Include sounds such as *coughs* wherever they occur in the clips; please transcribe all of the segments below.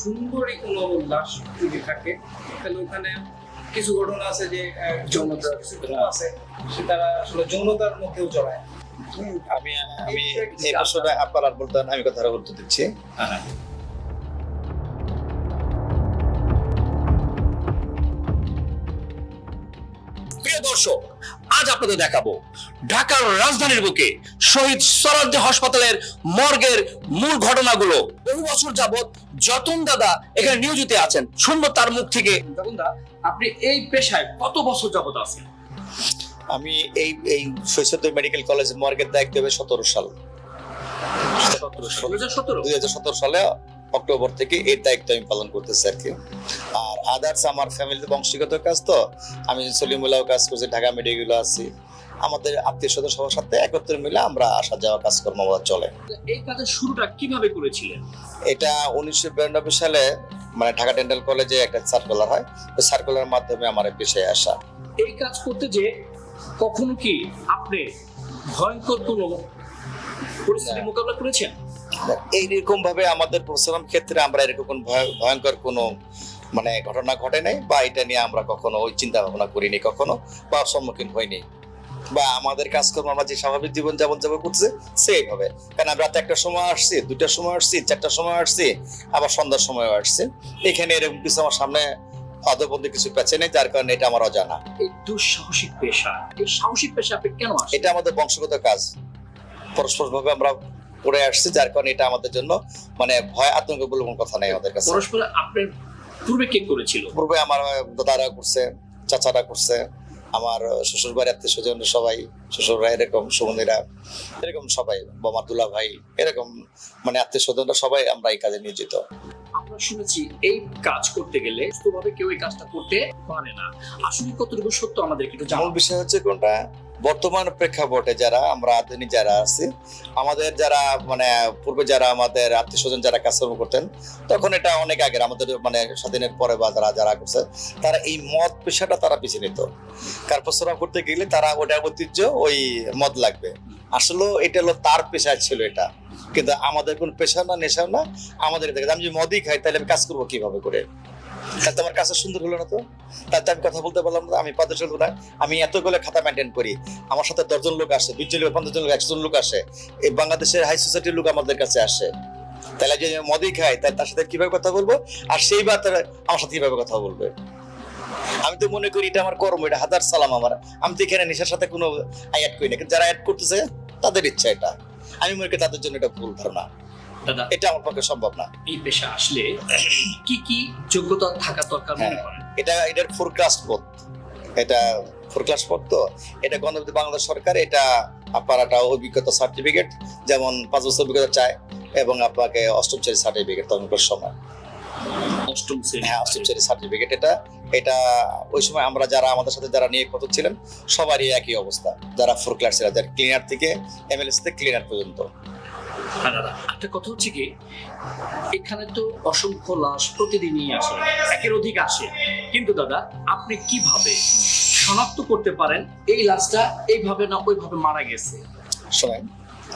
সুন্দরী কোনো লাশ যদি থাকে। তাহলে ওখানে কিছু ঘটনা আছে যে যৌনতা আছে তারা আসলে যৌনতার মধ্যেও জড়ায়। আমি আমি এই প্রশ্নটা আপনার আর বলতেন আমি কথাটা উত্তর দিচ্ছি। প্রিয় দর্শক আজ আপনাদের দেখাবো ঢাকার রাজধানীর বুকে শহীদ সরাদ্দি হাসপাতালের মর্গের মূল ঘটনাগুলো। বহু বছর যাবত যতন দাদা এখানে নিয়োজিত আছেন শুনব তার মুখ থেকে। যখন দা আপনি এই পেশায় কত বছর যাবত আছেন? আমি এই এই শৈশব মেডিকেল কলেজের মর্গের দায়িত্ব হবে সতেরো সাল। দুই হাজার সতেরো? সালে অক্টোবর থেকে এর দায়িত্ব আমি পালন করতেছি আর কি। আর আদার্স আমার ফ্যামিলিতে বংশীগত কাজ তো আমি সলিমুল্লাহ কাজ করছি ঢাকা মেডিকেল আছি। আমাদের আত্মীয় স্বজন সবার সাথে একত্রে মিলে আমরা আসা যাওয়া কাজকর্ম আমাদের চলে। এই কাজের শুরুটা কীভাবে করেছিলেন? এটা উনিশশো বিরানব্বই সালে মানে ঢাকা ডেন্টাল কলেজে একটা সার্কুলার হয়। ওই সার্কুলার মাধ্যমে আমার পেশায় আসা। এই কাজ করতে যে কখনো কি আপনি ভয়ঙ্কর কোনো পরিস্থিতির। মোকাবিলা করেছেন? এইরকম ভাবে আমাদের প্রশ্রম ক্ষেত্রে আমরা এরকম কোনো ভয়- ভয়ঙ্কর কোনো মানে ঘটনা ঘটে নাই বা এটা নিয়ে আমরা কখনো ওই চিন্তা ভাবনা করিনি কখনো বা সম্মুখীন হইনি। বা আমাদের কাজকর্ম আমরা যে স্বাভাবিক জীবন যাপন যাপন করছে সেইভাবে কারণ আমরা রাতে একটা সময় আসছি দুটার সময় আসছি চারটার সময় আসছি আবার সন্ধ্যার সময় আসছি। এখানে এরকম কিছু আমার সামনে কিছু পেছে নেই যার কারণে এটা আমার অজানা। এই দুঃসাহসিক পেশা এই সাহসিক পেশা আপনি কেন এটা আমাদের বংশগত কাজ। পরস্পর ভাবে আমরা করে আসছি যার কারণে এটা আমাদের জন্য মানে ভয় আতঙ্ক বলে কোনো কথা নেই আমাদের কাছে। পরস্পর আপনার পূর্বে কে করেছিল? পূর্বে আমার দাদারা করছে চাচারা করছে আমার শ্বশুর বাড়ি আত্মীয় স্বজন সবাই শ্বশুররা এরকম সুমনিরা এরকম সবাই বোমা দুলা ভাই এরকম মানে আত্মীয় স্বজনরা সবাই আমরা এই কাজে নিয়োজিত। আমরা শুনেছি এই কাজ করতে গেলে সুস্থভাবে কেউ এই কাজটা করতে পারে না। আসলে কতটুকু সত্য আমাদের একটু মূল বিষয় হচ্ছে কোনটা? বর্তমান প্রেক্ষাপটে যারা, আমরা আধুনিক যারা আছি, আমাদের যারা মানে পূর্বে যারা আমাদের আত্মীয় স্বজন যারা কাজকর্ম করতেন, তখন এটা অনেক আগের, আমাদের মানে স্বাধীনের পরে বা যারা যারা করছে, তারা এই মদ পেশাটা তারা বেছে নিত। কার পরিশ্রম করতে গেলে তারা ওটা ঐতিহ্য, ওই মদ লাগবে। আসলে এটা হলো তার পেশা ছিল এটা। কিন্তু আমাদের কোন পেশা না, নেশা না, আমাদের আমি যদি মদই খাই, তাহলে আমি কাজ করব কীভাবে করে? তাহলে তো আমার কাজটা সুন্দর হলো না তো? তাতে আমি কথা বলতে পারলাম না, আমি পাতে চলবো না। আমি এতগুলো খাতা মেনটেন করি। আমার সাথে দশজন লোক আসে, বিশ জন লোক, পঞ্চাশ জন লোক, একশো জন লোক আসে। এই বাংলাদেশের হাই সোসাইটির লোক আমাদের কাছে আসে। তাহলে আমি মদই খাই তাহলে তার সাথে কীভাবে কথা বলব? আর সেই বার তারা আমার সাথে কীভাবে কথা বলবে? আমি তো মনে করি এটা আমার কর্ম, এটা হাজার সালাম আমার। আমি তো এখানে নেশার সাথে কোনো অ্যাড করি না। কিন্তু যারা অ্যাড করতেছে, তাদের ইচ্ছা এটা। আমি মনে করি তাদের জন্য এটা ভুল ধারণা। দাদা এটা আমার পক্ষে সম্ভব না। এই পেশা আসলে কি কি যোগ্যতা থাকা দরকার মনে হ্যাঁ। করেন? এটা এটার ফোর ক্লাস পদ এটা ফোর ক্লাস পদ তো। এটা বাংলাদেশ সরকার এটা আপনার একটা অভিজ্ঞতা সার্টিফিকেট যেমন পাঁচ বছর অভিজ্ঞতা চায় এবং আপনাকে অষ্টম শ্রেণি সার্টিফিকেট তখনকার সময়। অষ্টম শ্রেণি। হ্যাঁ অষ্টম শ্রেণি সার্টিফিকেট এটা। এটা ওই সময় আমরা যারা আমাদের সাথে যারা নিয়োগ কত ছিলেন সবারই একই অবস্থা। যারা ফোর ক্লাস ছিল যারা ক্লিনার থেকে এমএলএস থেকে ক্লিনার পর্যন্ত। হ্যাঁ একটা কথা হচ্ছে কি এখানে তো অসংখ্য লাশ প্রতিদিনই আসে একের অধিক আসে। কিন্তু দাদা আপনি কীভাবে শনাক্ত করতে পারেন এই লাশটা এইভাবে না ওইভাবে মারা গেছে? শোনেন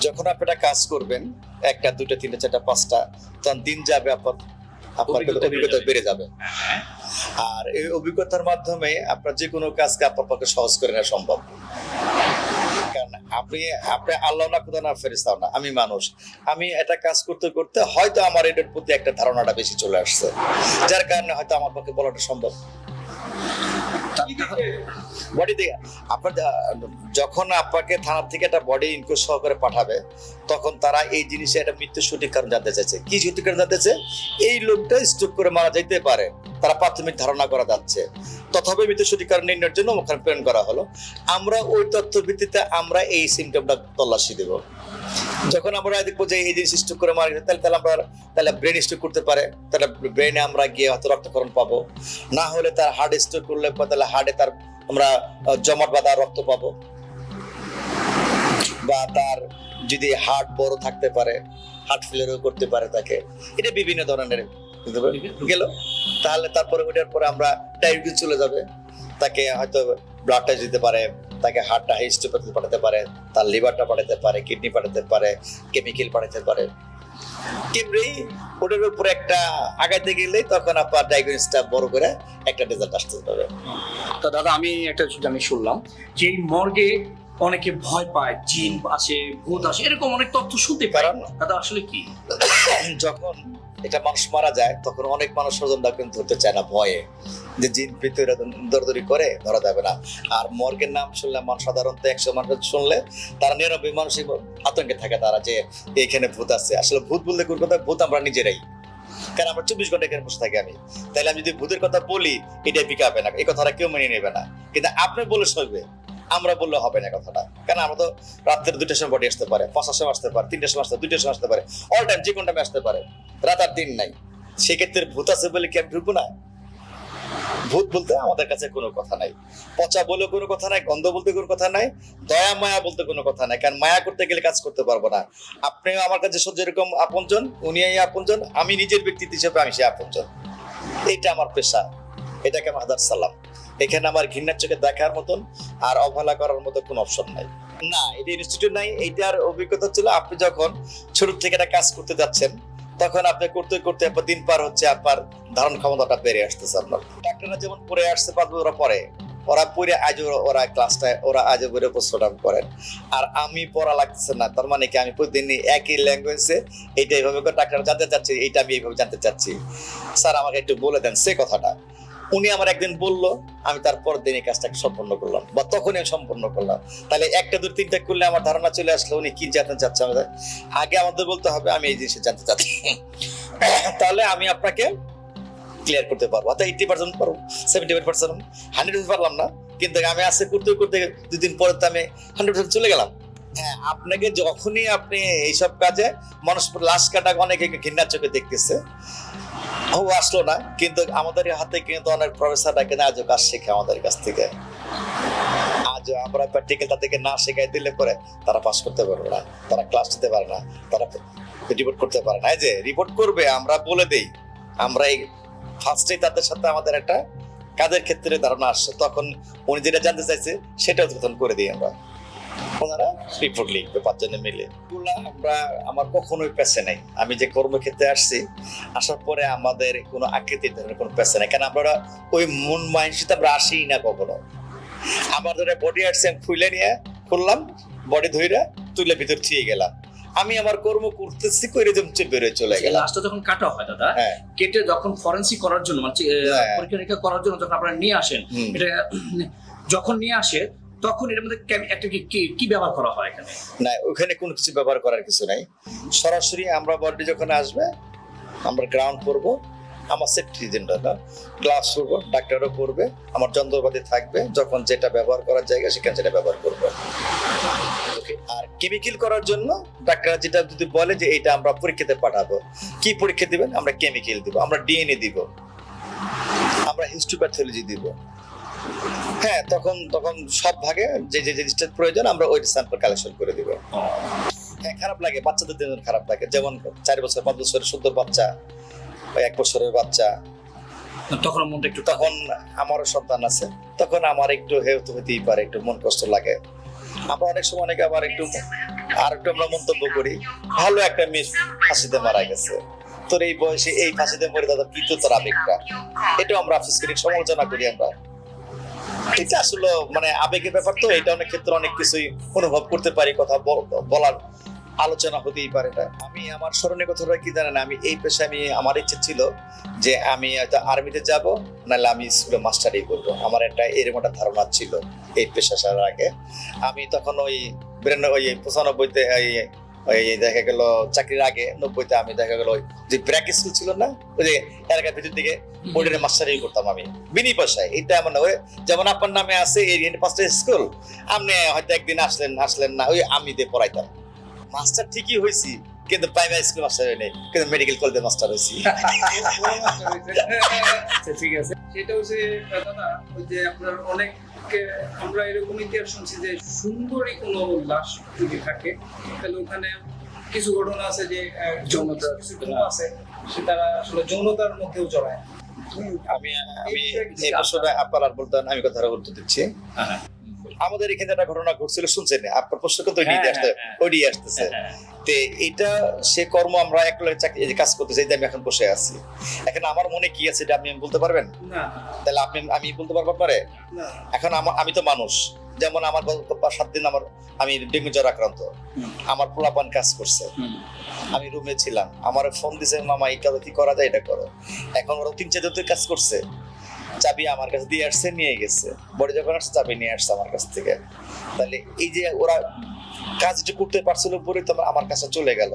যখন আপনি একটা কাজ করবেন একটা দুটো তিনটা চারটা পাঁচটা তখন দিন যাবে আপনার আপনার অভিজ্ঞতা বেড়ে যাবে। যাবে। হ্যাঁ। আর এই অভিজ্ঞতার মাধ্যমে আপনার যে কোনো কাজকে আপনার পক্ষে সহজ করে নেওয়া সম্ভব। কারণ আপনি আপনি আল্লাহ না, খুদা না ফেরিস্তাও না। আমি মানুষ। আমি এটা কাজ করতে করতে হয়তো আমার এটার প্রতি একটা ধারণাটা বেশি চলে আসছে। যার কারণে হয়তো আমার পক্ষে বলাটা সম্ভব। বডি আপনার যখন আপনাকে থানার থেকে একটা বডি ইনকোয়ার সহকারে পাঠাবে, তখন তারা এই জিনিসে একটা মৃত্যুর সঠিক কারণ জানতে চাইছে। কি সঠিক কারণ জানতে চাইছে? এই লোকটা স্ট্রোক করে মারা যাইতে পারে। তারা প্রাথমিক ধারণা করা যাচ্ছে। তথাপি মৃত্যু সঠিক কারণ নির্ণয়ের জন্য ওখানে প্রেরণ করা হলো। আমরা ওই তথ্য ভিত্তিতে আমরা এই সিমটমটা তল্লাশি দেব। যখন আমরা দেখব যে এই জিনিস স্ট্রোক করে মারা গেছে, তাহলে তাহলে আমরা, তাহলে ব্রেন স্ট্রোক করতে পারে। তাহলে ব্রেনে আমরা গিয়ে হয়তো রক্তকরণ পাবো। না হলে তার হার্ট স্ট্রোক করলে, তাহলে হার্টে তার আমরা জমাট বাঁধা রক্ত পাবো। বা তার যদি হার্ট বড় থাকতে পারে হার্ট ফেলিয়ারও করতে পারে তাকে। এটা বিভিন্ন ধরনের গেল। তাহলে তারপরে ওটার পরে আমরা ডায়াবেটিস চলে যাবে। তাকে হয়তো ব্লাড টেস্ট দিতে পারে, তাকে হার্টটা হিস্টোপ্যাথি পাঠাতে পারে, তার লিভারটা পাঠাতে পারে কিডনি পাঠাতে পারে কেমিক্যাল পাঠাতে পারে। এমনি ওটার উপরে একটা আগাইতে তখন আপনার ডায়াগনোসটা বড় করে একটা রেজাল্ট আসতে পারবে তা দাদা আমি একটা আমি শুনলাম যে মর্গে অনেকে ভয় পায় জিন আসে ভূত আসে এরকম অনেক তথ্য শুনতে কারণ দাদা আসলে কি? *coughs* যখন এটা মানুষ মারা যায় তখন অনেক মানুষ স্বজনরা কিন্তু ধরতে চায় না ভয়ে। যে জিন ভিতরে দরদরি করে, ধরা যাবে না। আর মর্গের নাম শুনলে মানুষ সাধারণত একশো মানুষ শুনলে তারা নিরানব্বই মানসিক আতঙ্কে থাকে তারা যে এখানে ভূত আছে। আসলে ভূত বলতে কোন কথা? ভূত আমরা নিজেরাই। কারণ আমরা চব্বিশ ঘণ্টা এখানে বসে থাকি আমি। তাহলে আমি যদি ভূতের কথা বলি এটা বিকাবে না। এই কথাটা কেউ মেনে নেবে না। কিন্তু আপনি বলে সইবে, আমরা বললে হবে না কথাটা। কারণ আমরা তো রাত্রের দুটার সময় বডি আসতে পারে, পাঁচটার সময় আসতে পারে, তিনটার সময় আসতে দুইটার সময় আসতে পারে। অল টাইম যে কোনো টাইমে আসতে পারে। রাত আর দিন নাই। সেক্ষেত্রে ভূত আছে বলে কি আমি ঢুকবো না? ভূত বলতে আমাদের কাছে কোনো কথা নাই। পচা বলে কোনো কথা নাই, গন্ধ বলতে কোনো কথা নাই, দয়া, মায়া বলতে কোনো কথা নাই। কারণ মায়া করতে গেলে কাজ করতে পারব না। আপনিও আমার কাছে সহ্য এরকম আপনজন উনি আপনজন, আমি নিজের ব্যক্তিত্ব হিসেবে আমি সে আপনজন। এটা আমার পেশা। এটাকে আমার হাজার সালাম। এখানে আমার ঘৃণার চোখে দেখার মতন আর অবহেলা করার মতো কোনো অপশন নাই। না, এটা ইনস্টিটিউট নাই এইটার অভিজ্ঞতা ছিল আপনি যখন ছোট থেকে একটা কাজ করতে যাচ্ছেন তখন আপনি করতে করতে আপনার দিন পার হচ্ছে আপনার ধারণ ক্ষমতাটা বেড়ে আসতেছে আপনার। ডাক্তাররা যেমন পরে আসতে পারবে ওরা পরে ওরা পড়ে আজ ওরা- ক্লাসটা ওরা আজ করে উপস্থাপন করেন। আর আমি পড়া লাগতেছে না, তার মানে কি আমি প্রতিদিন একই ল্যাঙ্গুয়েজে এইটা এইভাবে ডাক্তার জানতে চাচ্ছি, এইটা আমি এইভাবে জানতে চাচ্ছি। স্যার, আমাকে একটু বলে দেন সে কথাটা। উনি আমার একদিন বলল, আমি তারপর দিন এই কাজটাকে সম্পন্ন করলাম। বা তখনই আমি সম্পন্ন করলাম। তাহলে একটা, দুই, তিনটা করলে আমার ধারণা চলে আসলো, উনি কি জানতে চাচ্ছে আমাদের? আগে আমাদের বলতে হবে, আমি এই জিনিসটা জানতে চাচ্ছি। *coughs* তাহলে আমি আপনাকে ক্লিয়ার করতে পারব। অর্থাৎ এইটি পার্সেন্ট পারব সেভেন্টি ফাইভ পার্সেন্ট হান্ড্রেড পারলাম না। কিন্তু আমি আজকে করতে করতে দুদিন পরে তো আমি হান্ড্রেড পার্সেন্ট চলে গেলাম। হ্যাঁ আপনাকে যখনই আপনি এইসব কাজে মানুষ লাশ কাটা অনেকে ঘৃণার চোখে দেখতেছে। ও আসলো না, কিন্তু আমাদের হাতে কিন্তু অনেক প্রফেসররা কিনা আজও কাজ শেখে আমাদের কাছ থেকে। আজ আমরা প্র্যাকটিক্যাল তাদেরকে না শেখাই দিলে পরে তারা পাস করতে পারবে না, তারা ক্লাস দিতে পারে না, তারা রিপোর্ট করতে পারে না। এই যে রিপোর্ট করবে, আমরা বলে দেই, আমরা এই ফার্স্টেই তাদের সাথে আমাদের একটা কাজের ক্ষেত্রে ধারণা আসছে, তখন উনি যেটা জানতে চাইছে, সেটাও তখন করে দিই আমরা। ওনারা রিপোর্ট লিখবে পাঁচজনে মিলে। এগুলা আমরা আমার কখনোই পেছে নাই। আমি যে কর্মক্ষেত্রে আসছি আসার পরে আমাদের কোনো আকৃতি ধরনের কোনো পেছে নাই। কারণ আমরা ওই মন মানসিকতা আমরা আসি না কখনো। আমার ধরে বডি আসছে আমি ফুলে নিয়ে খুললাম বডি ধইরা তুলে ভিতর থিয়ে গেলাম। আমি আমার কর্ম করতেছি করে যেমন বেরোয় চলে গেলাম। লাশটা যখন কাটা হয় দাদা হ্যাঁ। কেটে যখন ফরেন্সিক করার জন্য মানে হ্যাঁ। পরীক্ষা নিরীক্ষা করার জন্য যখন আপনারা নিয়ে আসেন এটা যখন নিয়ে আসে তখন এর মধ্যে একটা কি ব্যবহার করা হয় এখানে? না ওখানে কোনো কিছু ব্যবহার করার কিছু নাই। সরাসরি আমরা বডি যখন আসবে আমরা গ্রাউন্ড করব আমার সেফটি জন্য গ্লাভস করব ডাক্তারও করবে আমার যন্ত্রপাতি থাকবে যখন যেটা ব্যবহার করার জায়গা সেখানে সেটা ব্যবহার করব। আর কেমিক্যাল করার জন্য ডাক্তার যেটা যদি বলে যে এটা আমরা পরীক্ষাতে পাঠাবো কি পরীক্ষা দিবেন? আমরা কেমিক্যাল দিব আমরা ডিএনএ দিব আমরা হিস্টোপ্যাথোলজি দিব। হ্যাঁ তখন তখন সব ভাগে যে যে জিনিসটার প্রয়োজন আমরা ওই স্যাম্পল কালেকশন করে দিব। হ্যাঁ খারাপ লাগে বাচ্চাদের জন্য খারাপ লাগে। যেমন চার বছর পাঁচ বছরের সুন্দর বাচ্চা বা এক বছরের বাচ্চা। তখন মনটা একটু তখন আমারও সন্তান আছে। তখন আমার একটু হেলথ হতেই পারে একটু মন কষ্ট লাগে। আমরা অনেক সময় অনেকে আবার একটু আর একটু আমরা মন্তব্য করি ভালো একটা মেয়ে ফাঁসিতে মারা গেছে। তোর এই বয়সে এই ফাঁসিতে মরে দাদা কি তোর আবেগটা। এটাও আমরা আফসোস করি সমালোচনা করি আমরা। এটা আসলে মানে আবেগের ব্যাপার তো, এটা অনেক ক্ষেত্রে অনেক কিছুই অনুভব করতে পারি, কথা বল- বলার আলোচনা হতেই পারে এটা। আমি আমার স্মরণীয় কথাটা কি জানেন, আমি এই পেশায় আমি, আমার ইচ্ছে ছিল যে আমি হয়তো আর্মিতে যাব, নাহলে আমি স্কুলে মাস্টারই করব। আমার একটা এরকম একটা ধারণা ছিল এই পেশা সারার আগে। আমি তখন ওই বিরানব্বই, ওই পঁচানব্বইতে ওই দেখা গেল চাকরির আগে নব্বইতে আমি দেখা গেল যে ব্র্যাক স্কুল ছিল না ওই যে এলাকার ভিতর দিকে বোর্ডের মাস্টারি করতাম আমি। বিনি পয়সায় এটা এমন না ওই যেমন আপনার নামে আছে এই পাঁচটা স্কুল আপনি হয়তো একদিন আসলেন আসলেন না ওই আমি দিয়ে পড়াইতাম। মাস্টার ঠিকই হয়েছি কিন্তু প্রাইমারি স্কুল মাস্টার হয়নি কিন্তু মেডিকেল কলেজে মাস্টার হয়েছি। *laughs* আচ্ছা, ঠিক আছে। সেটা হচ্ছে দাদা ওই যে আপনার অনেক আমরা এরকম ইতিহাস শুনছি যে সুন্দরী কোনো লাশ যদি থাকে তাহলে ওখানে কিছু ঘটনা আছে যে যৌনতা কিছু আছে সে তারা আসলে যৌনতার মধ্যেও জড়ায়। আমি আমি এই প্রশ্নটা আপনার আর বলতে আমি কথাটা উত্তর দিচ্ছি। হ্যাঁ, আমাদের এখানে একটা ঘটনা ঘটছিল শুনছেন আপনার প্রশ্ন কিন্তু ওইটাই হ্যাঁ, আসতে হ্যাঁ, হ্যাঁ। আসতেছে। হ্যাঁ, তে এটা সে কর্ম আমরা এক চাকরি কাজ করতেছি এই যে আমি এখন বসে আছি। এখন আমার মনে কি আছে এটা আপনি বলতে পারবেন? না। তাহলে আপনি আমি বলতে পারব না। এখন আমি তো মানুষ। যেমন আমার গত সাত দিন আমার আমি ডেঙ্গু জ্বর আক্রান্ত। আমার পোলাপান কাজ করছে। আমি রুমে ছিলাম। আমার ফোন দিছে মামা এটা কি করা যায়? এটা করো। এখন ওরা তিন চার দিন কাজ করছে। চাবি আমার কাছে দিয়ে আসছে নিয়ে গেছে। বড় যখন আসছে চাবি নিয়ে আসছে আমার কাছ থেকে। তাহলে এই যে ওরা কাজ যে করতে পারছিল পরে তো আমার কাছে চলে গেল।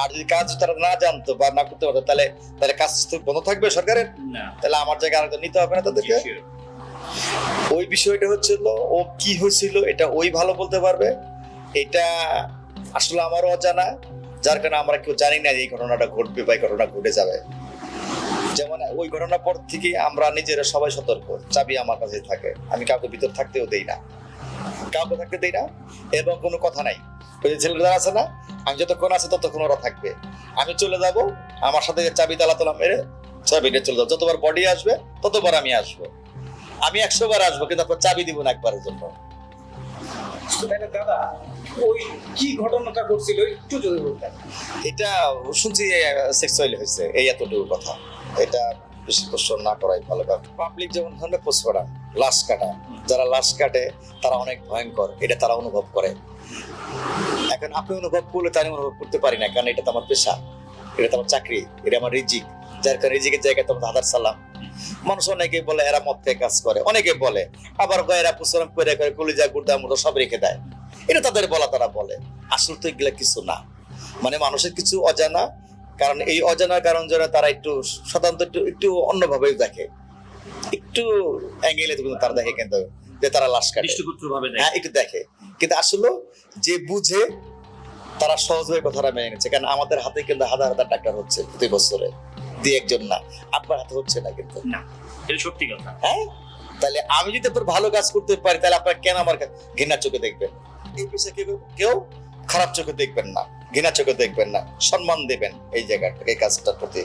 আর যদি কাজ তারা না জানতো বা না করতে পারতো তাহলে তাহলে কাজ তো বন্ধ থাকবে সরকারের? তাহলে আমার জায়গায় আরেকজন নিতে হবে না তাদেরকে? ওই বিষয়টা হচ্ছিল ও কি হয়েছিল এটা ওই ভালো বলতে পারবে। এটা আসলে আমারও অজানা যার কারণে আমরা কেউ জানি না যে এই ঘটনাটা ঘটবে বা এই ঘটনা ঘটে যাবে। যেমন ওই ঘটনার পর থেকে আমরা নিজেরা সবাই সতর্ক চাবি আমার কাছে থাকে আমি কাউকে ভিতর থাকতেও দেই না। কাউকে থাকতে দেই না এবং কোনো কথা নাই। ওই যে ছেলেরা আছে না আমি যতক্ষণ আছে ততক্ষণ ওরা থাকবে। আমি চলে যাব আমার সাথে চাবি তালা তোলা মেরে চাবি নিয়ে চলে যাব যতবার বডি আসবে ততবার আমি আসব। আমি একশো বার আসব কিন্তু আপনার চাবি দিব না একবারের জন্য। তাহলে দাদা ওই কি ঘটনাটা ঘটছিল? একটু যদি বলতেন। এটা শুনছি সেক্সুয়ালি হয়েছে এই এতটুকু কথা। এটা বেশি প্রশ্ন না করাই ভালো পাবলিক যেমন ধরনের পোস্ট করা, লাশ কাটা, যারা লাশ কাটে, তারা অনেক ভয়ঙ্কর, এটা তারা অনুভব করে। এখন আপনি অনুভব করলে তাই অনুভব করতে পারি না, কারণ এটা তো আমার পেশা, এটা তো আমার চাকরি, এটা আমার রিজিক। যার কারণে রিজিকের জায়গায় তো হাজার সালাম। মানুষ অনেকে বলে, এরা মদ কাজ করে, অনেকে বলে, আবার এরা পরিশ্রম করে করে কলিজা, গুর্দা মুড়ো সব রেখে দেয়। এটা তাদের বলা তারা বলে। আসলে তো এগুলা কিছু না। মানে মানুষের কিছু অজানা কারণ এই অজানার কারণ জন্য তারা একটু সাধারণত একটু একটু অন্যভাবে দেখে। একটু অ্যাঙ্গেলে কিন্তু তারা দেখে কিন্তু যে তারা লাশ কাটে। ভাবে দেখে। হ্যাঁ একটু দেখে। কিন্তু আসলে যে বুঝে তারা সহজভাবে কথাটা মেনে নিচ্ছে। কারণ আমাদের হাতে কিন্তু হাজার হাজার ডাক্তার হচ্ছে প্রতি বছরে। দুই একজন না। আপনার হাতে হচ্ছে না কিন্তু। না এটা সত্যি কথা। হ্যাঁ? তাহলে আমি যদি আপনার ভালো কাজ করতে পারি তাহলে আপনার কেন আমার ঘৃণার চোখে দেখবেন? এই পেশা কেউ কেউ খারাপ চোখে দেখবেন না। ঘৃণার চোখে দেখবেন না সম্মান দেবেন এই জায়গাটা এই কাজটার প্রতি।